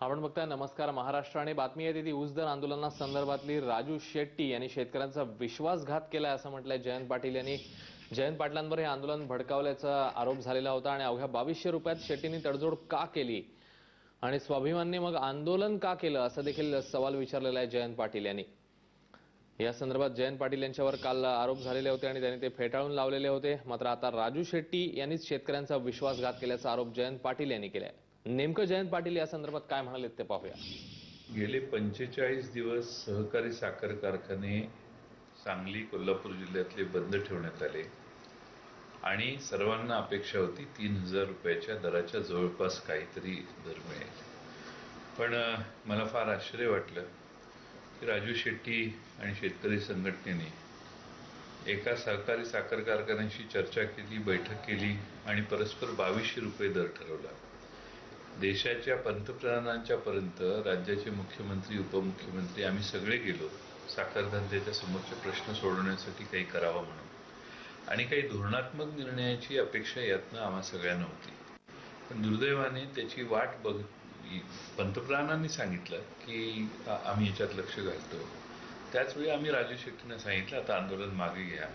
आपण बघताय नमस्कार. महाराष्ट्र आणि बातमी आहे ती ऊसदर आंदोलनासंदर्भातली राजू शेट्टी यांनी शेतकऱ्यांचा विश्वासघात केलाय असं म्हटलंय जयंत पाटील यांनी. जयंत पाटलांवर हे आंदोलन भडकावल्याचा आरोप झालेला होता आणि अवघ्या बावीसशे रुपयात शेट्टींनी तडजोड का केली? आणि स्वाभिमानने मग आंदोलन का केलं? असं देखील सवाल विचारलेला आहे जयंत पाटील यांनी. या संदर्भात जयंत पाटील यांच्यावर काल आरोप झालेले होते आणि त्यांनी ते फेटाळून लावलेले होते. मात्र आता राजू शेट्टी यांनीच शेतकऱ्यांचा विश्वासघात केल्याचा आरोप जयंत पाटील यांनी केला आहे नेमकं जयंत पाटील या संदर्भात काय म्हणाले ते पाहूया. गेले पंचेचाळीस दिवस सहकारी साखर कारखाने सांगली कोल्हापूर जिल्ह्यातले बंद ठेवण्यात आले. आणि सर्वांना अपेक्षा होती तीन हजार रुपयाच्या दराच्या जवळपास काहीतरी दर मिळेल. पण मला फार आश्चर्य वाटलं की राजू शेट्टी आणि शेतकरी संघटनेने एका सहकारी साखर कारखान्याशी चर्चा केली बैठक केली आणि परस्पर बावीसशे रुपये दर ठरवला. देशाच्या पंतप्रधानांच्या पर्यंत राज्याचे मुख्यमंत्री उपमुख्यमंत्री आम्ही सगळे गेलो. साखर धंद्याच्या समोरचे प्रश्न सोडवण्यासाठी काही करावं म्हणून. आणि काही धोरणात्मक निर्णयाची अपेक्षा यातनं आम्हा सगळ्यांना होती. पण दुर्दैवाने त्याची वाट बघ पंतप्रधानांनी सांगितलं की आम्ही याच्यात लक्ष घालतो. त्याच वेळी आम्ही राजू शेट्टींना सांगितलं आता आंदोलन मागे घ्या.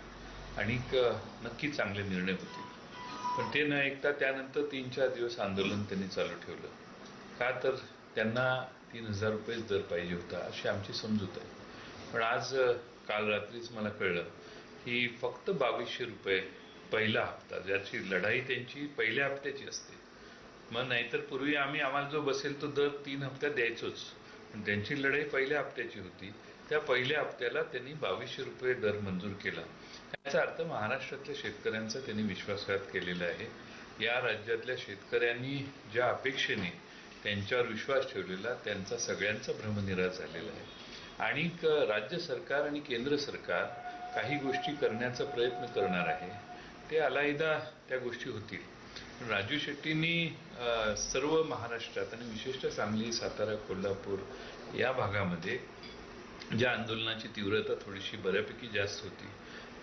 आणि नक्की चांगले निर्णय होतील. पण ते न ऐकता त्यानंतर तीन चार दिवस आंदोलन त्यांनी चालू ठेवलं. का तर त्यांना तीन हजार रुपयेच दर पाहिजे होता अशी आमची समजूत आहे. पण आज काल रात्रीच मला कळलं की फक्त बावीसशे रुपये पहिला हप्ता ज्याची लढाई त्यांची पहिल्या हप्त्याची असते. मग नाहीतर पूर्वी आम्ही आम्हाला जो बसेल तो दर तीन हप्त्यात द्यायचोच. पण त्यांची लढाई पहिल्या हप्त्याची होती. त्या पहिल्या हप्त्याला त्यांनी बावीसशे रुपये दर मंजूर केला. याचा अर्थ महाराष्ट्रातल्या शेतकऱ्यांचा त्यांनी विश्वासघात केलेला आहे. या राज्यातल्या शेतकऱ्यांनी ज्या अपेक्षेने त्यांच्यावर विश्वास ठेवलेला त्यांचा सगळ्यांचा भ्रमनिराश झालेला आहे. आणि राज्य सरकार आणि केंद्र सरकार काही गोष्टी करण्याचा प्रयत्न करणार आहे. ते अलायदा त्या गोष्टी होतील. राजू शेट्टींनी सर्व महाराष्ट्रात आणि विशेषतः सांगली सातारा कोल्हापूर या भागामध्ये ज्या आंदोलनाची तीव्रता थोडीशी बऱ्यापैकी जास्त होती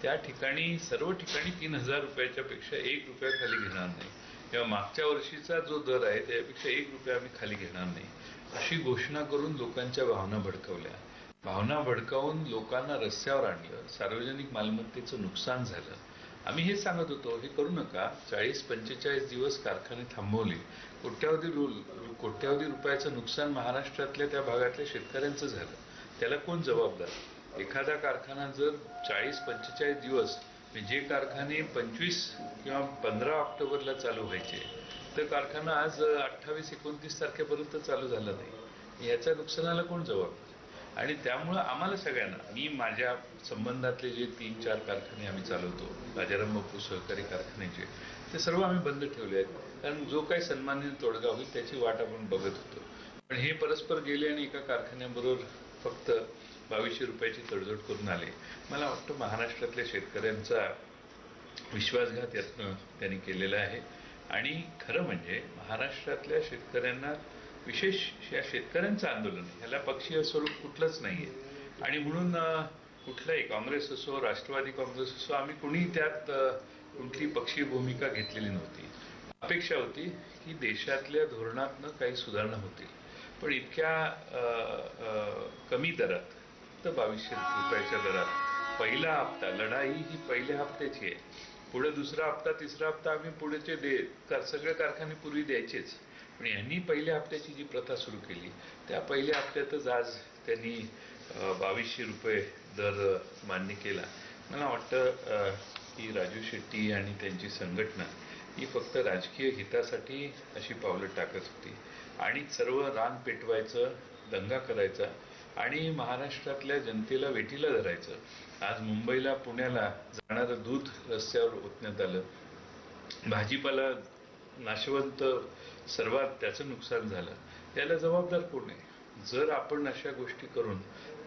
त्या ठिकाणी सर्व ठिकाणी तीन हजार रुपयाच्या पेक्षा एक रुपया खाली घेणार नाही. किंवा मागच्या वर्षीचा जो दर आहे त्यापेक्षा एक रुपया आम्ही खाली घेणार नाही. अशी घोषणा करून लोकांच्या भावना भडकवल्या. भावना भडकावून लोकांना रस्त्यावर आणलं. सार्वजनिक मालमत्तेचं नुकसान झालं. आम्ही हे सांगत होतो हे करू नका. चाळीस पंचेचाळीस दिवस कारखाने थांबवले. कोट्यावधी रु- कोट्यावधी रुपयाचं नुकसान महाराष्ट्रातल्या त्या भागातल्या शेतकऱ्यांचं झालं. त्याला कोण जबाबदार? एखादा कारखाना जर चाळीस पंचेचाळीस दिवस म्हणजे जे कारखाने पंचवीस किंवा पंधरा ऑक्टोबरला चालू व्हायचे तर कारखाना आज अठ्ठावीस एकोणतीस तारखेपर्यंत चालू झाला नाही. याच्या नुकसानाला कोण जबाबदार आणि त्यामुळं आम्हाला सगळ्यांना मी माझ्या संबंधातले जे तीन चार कारखाने आम्ही चालवतो राजाराम बापू सहकारी कारखान्याचे ते सर्व आम्ही बंद ठेवले आहेत. कारण जो काही सन्मान्य तोडगा होईल त्याची वाट आपण बघत होतो. पण हे परस्पर गेले आणि एका कारखान्याबरोबर फक्त बावीसशे रुपयाची तडजोड करून आले. मला वाटतं महाराष्ट्रातल्या शेतकऱ्यांचा विश्वासघात यातनं त्यांनी केलेला आहे. आणि खरं म्हणजे महाराष्ट्रातल्या शेतकऱ्यांना विशेष या शेतकऱ्यांचं आंदोलन ह्याला पक्षीय स्वरूप कुठलंच नाहीये. आणि म्हणून कुठलाही काँग्रेस असो राष्ट्रवादी काँग्रेस असो आम्ही कुणी त्यात कुठली पक्षीय भूमिका घेतलेली नव्हती. अपेक्षा होती की देशातल्या धोरणातनं काही सुधारणा होतील. पण इतक्या कमी दरात फक्त बावीसशे रुपयाच्या दरात. पहिला हप्ता लढाई ही पहिल्या हप्त्याची आहे. पुढे दुसरा हप्ता तिसरा हप्ता आम्ही पुढेचे दे कार- सगळे कारखाने पूर्वी द्यायचेच. पण यांनी पहिल्या हप्त्याची जी प्रथा सुरू केली त्या पहिल्या हप्त्यातच आज त्यांनी बावीसशे रुपये दर मान्य केला. मला वाटतं की राजू शेट्टी आणि त्यांची संघटना ही फक्त राजकीय हितासाठी अशी पावलं टाकत होती. आणि सर्व रान पेटवायचं दंगा करायचा आणि महाराष्ट्रातल्या जनतेला वेठीला धरायचं. आज मुंबईला पुण्याला जाणारं दूध रस्त्यावर ओतण्यात आलं. भाजीपाला नाशवंत सर्वात त्याचं नुकसान झालं. त्याला जबाबदार कोण आहे? जर आपण अशा गोष्टी करून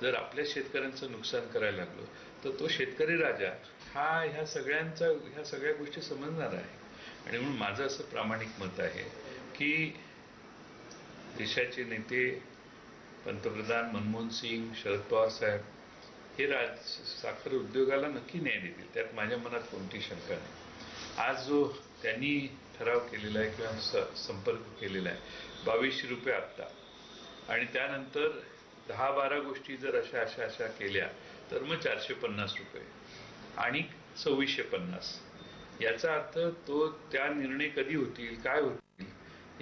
जर आपल्या शेतकऱ्यांचं नुकसान करायला लागलो तर तो शेतकरी राजा हा ह्या सगळ्यांचा ह्या सगळ्या गोष्टी समजणार आहे. आणि म्हणून माझं असं प्रामाणिक मत आहे की देशाचे नेते पंतप्रधान मनमोहन सिंग शरद पवार साहेब हे राज साखर उद्योगाला नक्की न्याय देतील. त्यात माझ्या मनात कोणती शंका नाही. आज जो त्यांनी ठराव केलेला आहे किंवा स- संपर्क केलेला आहे बावीसशे रुपये आत्ता आणि त्यानंतर दहा बारा गोष्टी जर अशा अशा अशा केल्या तर मग चारशे पन्नास रुपये. आणि सव्वीसशे पन्नास. याचा अर्थ तो त्या निर्णय कधी होतील काय होतील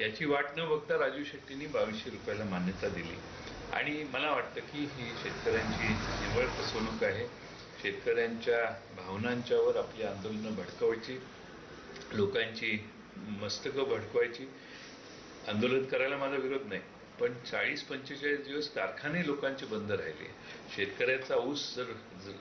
याची वाट न बघता राजू शेट्टींनी बावीसशे रुपयाला मान्यता दिली. आणि मला वाटतं की ही शेतकऱ्यांची निवळ फसवणूक आहे. शेतकऱ्यांच्या भावनांच्यावर आपली आंदोलनं भडकवायची लोकांची मस्तकं भडकवायची. आंदोलन करायला माझा विरोध नाही पण चाळीस पंचेचाळीस दिवस कारखाने लोकांचे बंद राहिले. शेतकऱ्याचा ऊस जर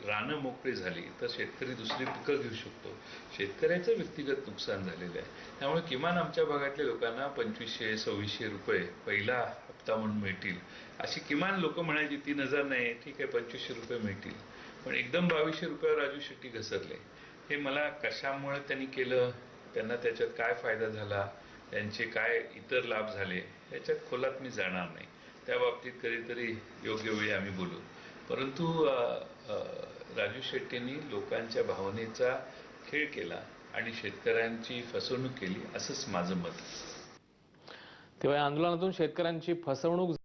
रानं मोकळी झाली तर शेतकरी दुसरी पिकं घेऊ शकतो. शेतकऱ्याचं व्यक्तिगत नुकसान झालेलं आहे. त्यामुळे किमान आमच्या भागातल्या लोकांना पंचवीसशे सव्वीसशे रुपये पहिला हप्ता म्हणून मिळतील. अशी किमान लोक म्हणायची तीन हजार नाही ठीक आहे पंचवीसशे रुपये मिळतील. पण एकदम बावीसशे रुपयावर राजू शेट्टी घसरले. हे मला कशामुळे त्यांनी केलं? त्यांना त्याच्यात काय फायदा झाला? त्यांचे काय इतर लाभ झाले? याच्यात खोलात मी जाणार नाही. त्या बाबतीत कधीतरी योग्य वेळी आम्ही बोलू. परंतु राजू शेट्टींनी लोकांच्या भावनेचा खेळ केला आणि शेतकऱ्यांची फसवणूक केली असंच माझं मत. तेव्हा या आंदोलनातून शेतकऱ्यांची फसवणूक